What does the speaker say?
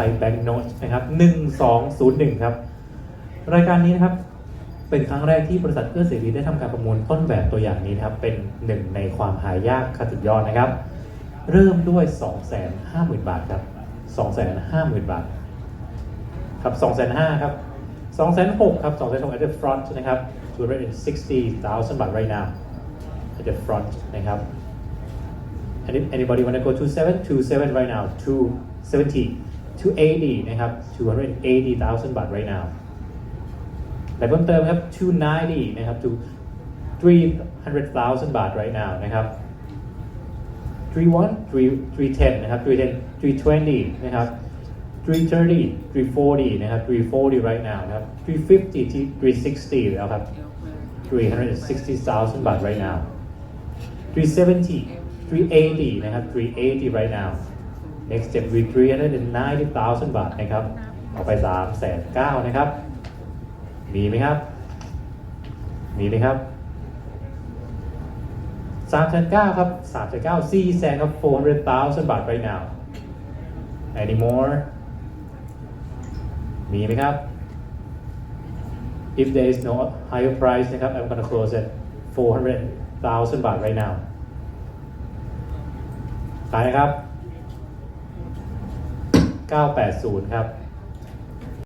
Thai Bank Notes นะครับ1201 ครับ รายการนี้นะครับ เป็นครั้งแรกที่บริษัทเอื้อเสรีได้ทำการประมูลต้นแบบตัวอย่างนี้นะครับ เป็นหนึ่งในความหายากขั้นสุดยอดนะครับ เริ่มด้วย 250,000 บาทครับ 250,000 บาท ครับ205,000 ครับ 206,000 ครับ 206,000 at the front นะครับ260,000 บาท right now at the front นะครับ Anybody wanna go to 7 to 7 right now 270 280นะครับ280,000บาท right now และเพิ่มเติมครับ 290นะครับ to 300,000บาท right now นะครับ31 3 310นะครับ310 320นะครับ330 340นะครับ340 right now นะครับ350ที่360แล้วครับ360,000บาท right now 370 380นะครับ380 right now next step with 390,000 บาทนะครับเอาไป3แสน9นะครับ มีไหมครับ มีไหมครับ3แสน9ครับ3แสน9 4แสนครับ400,000 บาท right now any more มีไหมครับ if there is no higher price นะครับ I'm gonna close at 400,000 บาท right now ขายนะครับ 980 ครับ